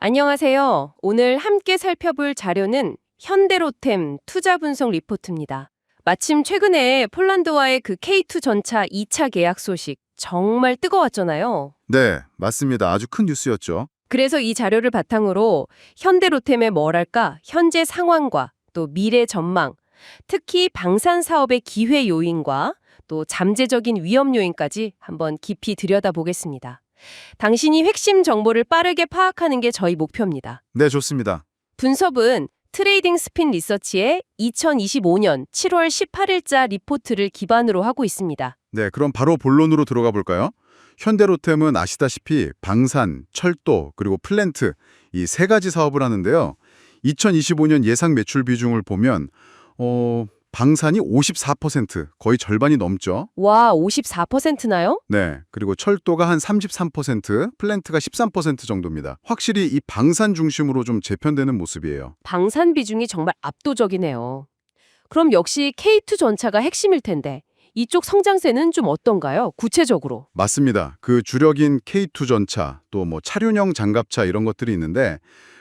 안녕하세요. 오늘 함께 살펴볼 자료는 현대로템 투자 분석 리포트입니다. 마침 최근에 폴란드와의 그 K2 전차 2차 계약 소식 정말 뜨거웠잖아요. 네, 맞습니다. 아주 큰 뉴스였죠. 그래서 이 자료를 바탕으로 현대로템의 뭐랄까 현재 상황과 또 미래 전망, 특히 방산 사업의 기회 요인과 또 잠재적인 위험 요인까지 한번 깊이 들여다보겠습니다. 당신이 핵심 정보를 빠르게 파악하는 게 저희 목표입니다. 네, 좋습니다. 분석은 트레이딩 스핀 리서치의 2025년 7월 18일자 리포트를 기반으로 하고 있습니다. 네, 그럼 바로 본론으로 들어가 볼까요? 현대로템은 아시다시피 방산, 철도, 그리고 플랜트 이 세 가지 사업을 하는데요. 2025년 예상 매출 비중을 보면 어, 방산이 54%, 거의 절반이 넘죠. 와, 54%나요? 네, 그리고 철도가 한 33%, 플랜트가 13% 정도입니다. 확실히 이 방산 중심으로 좀 재편되는 모습이에요. 방산 비중이 정말 압도적이네요. 그럼 역시 K2 전차가 핵심일 텐데 이쪽 성장세는 좀 어떤가요? 구체적으로. 맞습니다. 그 주력인 K2 전차, 또 뭐 차륜형 장갑차 이런 것들이 있는데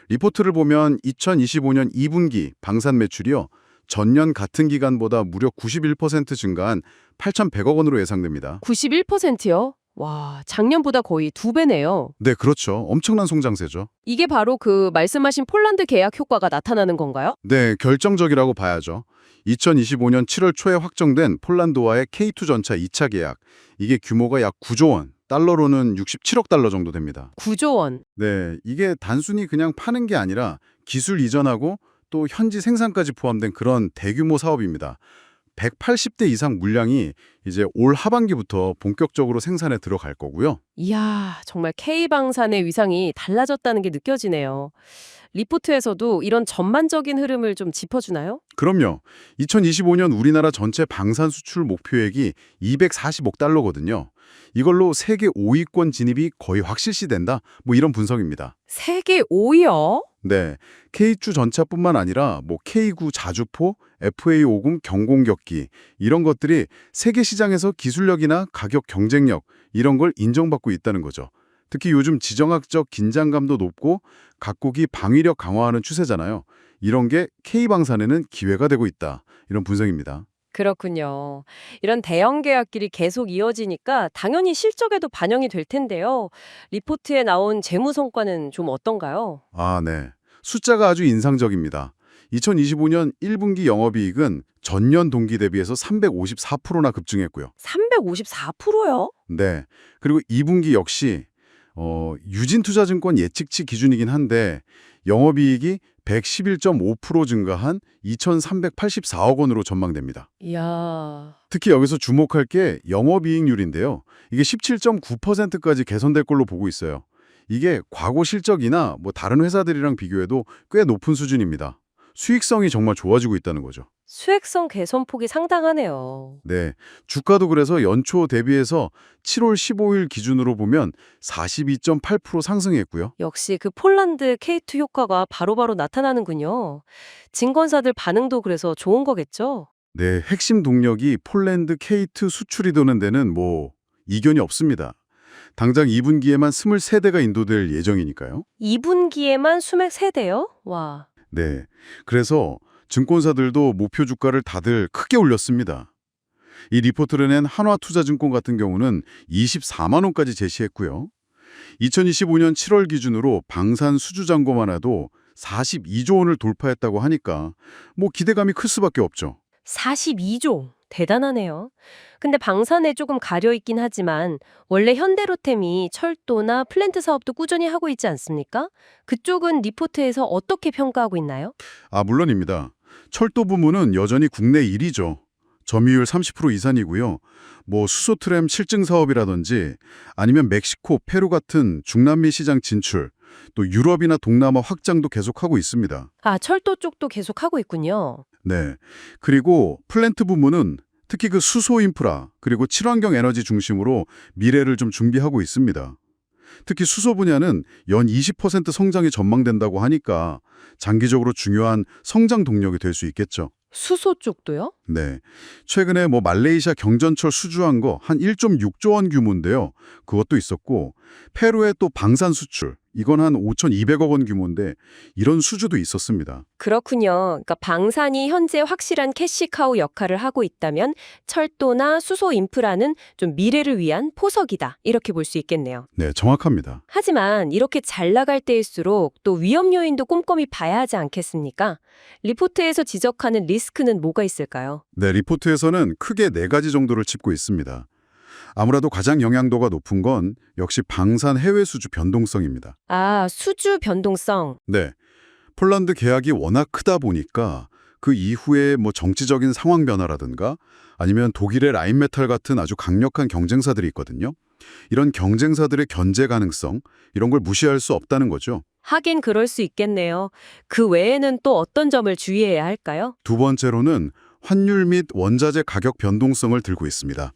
리포트를 보면 2025년 2분기 방산 매출이요. 전년 같은 기간보다 무려 91% 증가한 8,100억 원으로 예상됩니다. 91%요? 와, 작년보다 거의 두 배네요. 네, 그렇죠. 엄청난 성장세죠. 이게 바로 그 말씀하신 폴란드 계약 효과가 나타나는 건가요? 네, 결정적이라고 봐야죠. 2025년 7월 초에 확정된 폴란드와의 K2 전차 2차 계약. 이게 규모가 약 9조 원, 달러로는 67억 달러 정도 됩니다. 9조 원. 네, 이게 단순히 그냥 파는 게 아니라 기술 이전하고 또 현지 생산까지 포함된 그런 대규모 사업입니다. 180대 이상 물량이 이제 올 하반기부터 본격적으로 생산에 들어갈 거고요. 이야, 정말 K방산의 위상이 달라졌다는 게 느껴지네요. 리포트에서도 이런 전반적인 흐름을 좀 짚어주나요? 그럼요. 2025년 우리나라 전체 방산 수출 목표액이 240억 달러거든요. 이걸로 세계 5위권 진입이 거의 확실시된다. 뭐 이런 분석입니다. 세계 5위요? 네, K2 전차뿐만 아니라 뭐 K9 자주포, FA50 경공격기 이런 것들이 세계 시장에서 기술력이나 가격 경쟁력 이런 걸 인정받고 있다는 거죠. 특히 요즘 지정학적 긴장감도 높고 각국이 방위력 강화하는 추세잖아요. 이런 게 K방산에는 기회가 되고 있다. 이런 분석입니다. 그렇군요. 이런 대형 계약길이 계속 이어지니까 당연히 실적에도 반영이 될 텐데요. 리포트에 나온 재무 성과는 좀 어떤가요? 아, 네. 숫자가 아주 인상적입니다. 2025년 1분기 영업이익은 전년 동기 대비해서 354%나 급증했고요. 354%요? 네. 그리고 2분기 역시 어, 유진투자증권 예측치 기준이긴 한데 영업이익이 111.5% 증가한 2,384억 원으로 전망됩니다. 이야. 특히 여기서 주목할 게 영업이익률인데요. 이게 17.9%까지 개선될 걸로 보고 있어요. 이게 과거 실적이나 뭐 다른 회사들이랑 비교해도 꽤 높은 수준입니다. 수익성이 정말 좋아지고 있다는 거죠. 수익성 개선 폭이 상당하네요. 네, 주가도 그래서 연초 대비해서 7월 15일 기준으로 보면 42.8% 상승했고요. 역시 그 폴란드 K2 효과가 바로바로 나타나는군요. 증권사들 반응도 그래서 좋은 거겠죠? 네, 핵심 동력이 폴란드 K2 수출이 도는 데는 뭐 이견이 없습니다. 당장 2분기에만 23대가 인도될 예정이니까요. 2분기에만 수맥 세대요? 와. 네, 그래서 증권사들도 목표 주가를 다들 크게 올렸습니다. 이 리포트를 낸 한화투자증권 같은 경우는 24만 원까지 제시했고요. 2025년 7월 기준으로 방산 수주 잔고만 해도 42조 원을 돌파했다고 하니까 뭐 기대감이 클 수밖에 없죠. 42조. 대단하네요. 근데 방산에 조금 가려 있긴 하지만 원래 현대로템이 철도나 플랜트 사업도 꾸준히 하고 있지 않습니까? 그쪽은 리포트에서 어떻게 평가하고 있나요? 아, 물론입니다. 철도 부문은 여전히 국내 1위죠. 점유율 30% 이상이고요. 뭐 수소 트램 실증 사업이라든지 아니면 멕시코, 페루 같은 중남미 시장 진출, 또 유럽이나 동남아 확장도 계속하고 있습니다. 아, 철도 쪽도 계속 하고 있군요. 네. 그리고 플랜트 부문은 특히 그 수소 인프라 그리고 친환경 에너지 중심으로 미래를 좀 준비하고 있습니다. 특히 수소 분야는 연 20% 성장이 전망된다고 하니까 장기적으로 중요한 성장 동력이 될 수 있겠죠. 수소 쪽도요? 네. 최근에 뭐 말레이시아 경전철 수주한 거 한 1.6조 원 규모인데요. 그것도 있었고 페루의 또 방산 수출 이건 한 5,200억 원 규모인데 이런 수주도 있었습니다. 그렇군요. 그러니까 방산이 현재 확실한 캐시카우 역할을 하고 있다면 철도나 수소 인프라는 좀 미래를 위한 포석이다. 이렇게 볼 수 있겠네요. 네, 정확합니다. 하지만 이렇게 잘 나갈 때일수록 또 위험 요인도 꼼꼼히 봐야 하지 않겠습니까? 리포트에서 지적하는 리스크는 뭐가 있을까요? 네, 리포트에서는 크게 네 가지 정도를 짚고 있습니다. 아무래도 가장 영향도가 높은 건 역시 방산 해외 수주 변동성입니다. 아, 수주 변동성. 네. 폴란드 계약이 워낙 크다 보니까 그 이후에 뭐 정치적인 상황 변화라든가 아니면 독일의 라인메탈 같은 아주 강력한 경쟁사들이 있거든요. 이런 경쟁사들의 견제 가능성 이런 걸 무시할 수 없다는 거죠. 하긴 그럴 수 있겠네요. 그 외에는 또 어떤 점을 주의해야 할까요? 두 번째로는 환율 및 원자재 가격 변동성을 들고 있습니다.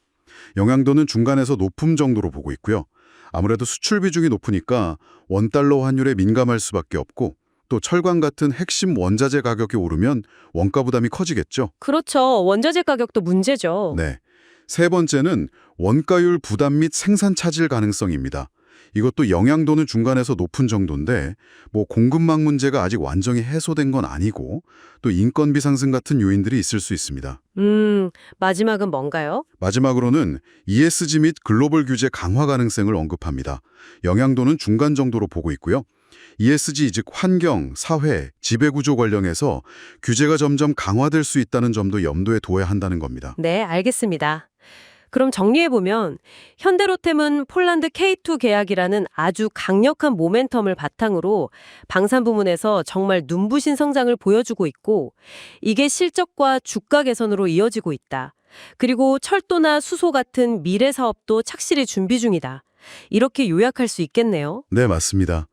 영향도는 중간에서 높음 정도로 보고 있고요. 아무래도 수출 비중이 높으니까 원달러 환율에 민감할 수밖에 없고 또 철강 같은 핵심 원자재 가격이 오르면 원가 부담이 커지겠죠. 그렇죠. 원자재 가격도 문제죠. 네. 세 번째는 원가율 부담 및 생산 차질 가능성입니다. 이것도 영향도는 중간에서 높은 정도인데 뭐 공급망 문제가 아직 완전히 해소된 건 아니고 또 인건비 상승 같은 요인들이 있을 수 있습니다. 음, 마지막은 뭔가요? 마지막으로는 ESG 및 글로벌 규제 강화 가능성을 언급합니다. 영향도는 중간 정도로 보고 있고요. ESG 즉 환경, 사회, 지배구조 관련해서 규제가 점점 강화될 수 있다는 점도 염두에 둬야 한다는 겁니다. 네, 알겠습니다. 그럼 정리해보면 현대로템은 폴란드 K2 계약이라는 아주 강력한 모멘텀을 바탕으로 방산 부문에서 정말 눈부신 성장을 보여주고 있고 이게 실적과 주가 개선으로 이어지고 있다. 그리고 철도나 수소 같은 미래 사업도 착실히 준비 중이다. 이렇게 요약할 수 있겠네요. 네, 맞습니다.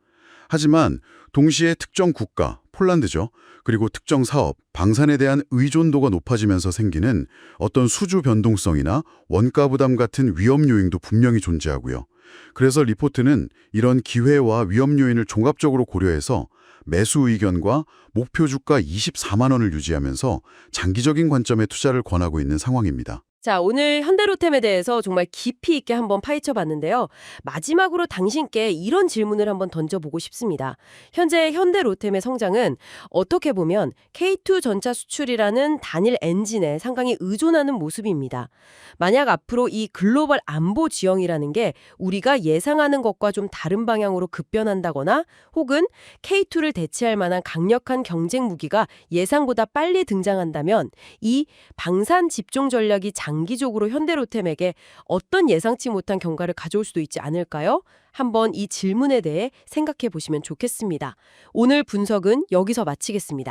하지만 동시에 특정 국가, 폴란드죠. 그리고 특정 사업, 방산에 대한 의존도가 높아지면서 생기는 어떤 수주 변동성이나 원가 부담 같은 위험 요인도 분명히 존재하고요. 그래서 리포트는 이런 기회와 위험 요인을 종합적으로 고려해서 매수 의견과 목표 주가 24만 원을 유지하면서 장기적인 관점의 투자를 권하고 있는 상황입니다. 자, 오늘 현대로템에 대해서 정말 깊이 있게 한번 파헤쳐 봤는데요. 마지막으로 당신께 이런 질문을 한번 던져보고 싶습니다. 현재 현대로템의 성장은 어떻게 보면 K2 전차 수출이라는 단일 엔진에 상당히 의존하는 모습입니다. 만약 앞으로 이 글로벌 안보 지형이라는 게 우리가 예상하는 것과 좀 다른 방향으로 급변한다거나 혹은 K2를 대체할 만한 강력한 경쟁 무기가 예상보다 빨리 등장한다면 이 방산 집중 전략이 장기적으로 현대로템에게 어떤 예상치 못한 경과를 가져올 수도 있지 않을까요? 한번 이 질문에 대해 생각해 보시면 좋겠습니다. 오늘 분석은 여기서 마치겠습니다.